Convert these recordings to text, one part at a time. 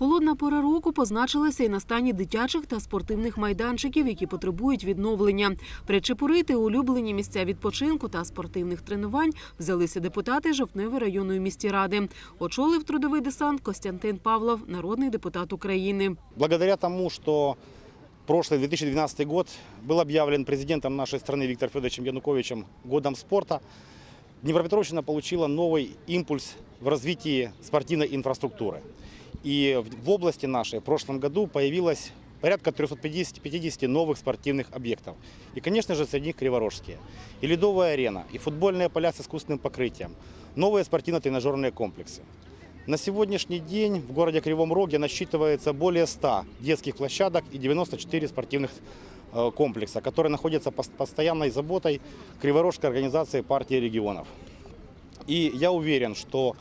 Холодна пора року позначилася і на стані дитячих та спортивних майданчиків, які потребують відновлення. Причепурити улюблені місця відпочинку та спортивних тренувань взялися депутати Жовтневої районної міської ради. Очолив трудовий десант Костянтин Павлов, народний депутат України. Благодаря тому, что прошлый 2012 год был объявлен президентом нашей страны Виктором Федоровичем Януковичем годом спорта, Днепропетровщина получила новый импульс в развитии спортивной инфраструктуры. И в- области нашей в прошлом году появилось порядка 350 новых спортивных объектов. И, конечно же, среди них Криворожские. И ледовая арена, и футбольные поля с искусственным покрытием, новые спортивно-тренажерные комплексы. На сегодняшний день в городе Кривом Роге насчитывается более 100 детских площадок и 94 спортивных э, комплекса, которые находятся под постоянной заботой Криворожской организации партии регионов. И я уверен, что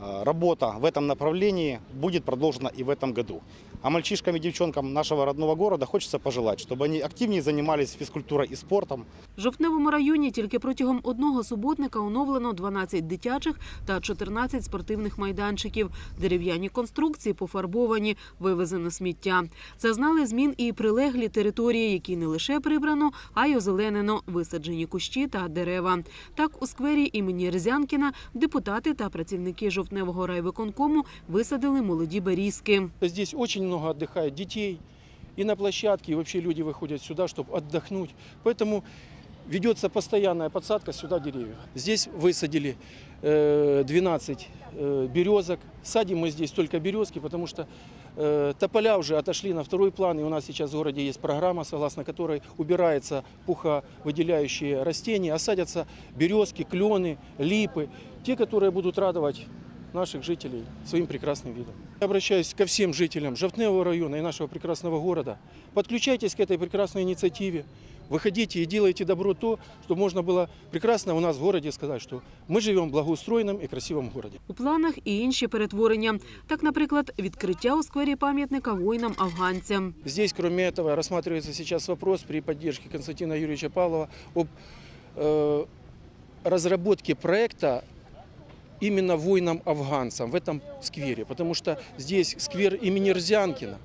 работа в этом направлении будет продолжена и в этом году. А мальчишкам и девчонкам нашего родного города хочется пожелать, чтобы они активнее занимались физкультурой и спортом, В Жовтневому районі тільки протягом одного суботника оновлено 12 дитячих та 14 спортивних майданчиків. Дерев'яні конструкції пофарбовані, вивезено сміття. Зазнали змін і прилеглі території, які не лише прибрано, а й озеленено, висаджені кущі та дерева. Так, у сквері імені Рзянкіна депутати та працівники жовтневого райвиконкому висадили молоді берізки. Здесь очень много отдыхает детей. И на площадке, и вообще люди выходят сюда, чтобы отдохнуть. Поэтому ведется постоянная подсадка сюда деревьев. Здесь высадили э, 12 э, березок. Садим мы здесь только березки, потому что э, тополя уже отошли на второй план. И у нас сейчас в городе есть программа, согласно которой убирается пуховыделяющие растения, а садятся березки, клены, липы. Те, которые будут радовать наших жителей своим прекрасным видом. Я обращаюсь ко всем жителям Жовтневого района и нашего прекрасного города. Подключайтесь к этой прекрасной инициативе. Выходите и делайте добро то, что можно было прекрасно у нас в городе сказать, что мы живем в благоустроенном и красивом городе. У планах і інші перетворення. Так, наприклад, відкриття у сквері пам'ятника воїнам-афганцям. Здесь, кроме этого, рассматривается сейчас вопрос при поддержке Константина Юрьевича Павлова об э, разработке проекта именно воинам-афганцам в этом сквере, потому что здесь сквер имени Рзянкина.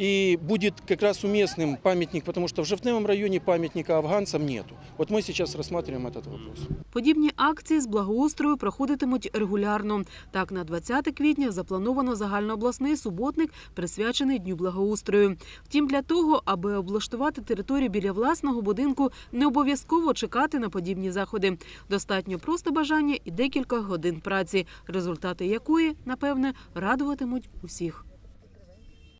И будет как раз уместным памятник, потому что в Жовтневом районе памятника афганцам нету. Вот мы сейчас рассматриваем этот вопрос. Подібні акції з благоустрою проходитимуть регулярно. Так, на 20 квітня заплановано загальнообласний суботник, присвячений Дню благоустрою. Втім, для того, аби облаштувати територію біля власного будинку, не обов'язково чекати на подібні заходи. Достатньо просто бажання і декілька годин праці, результати якої, напевне, радуватимуть усіх.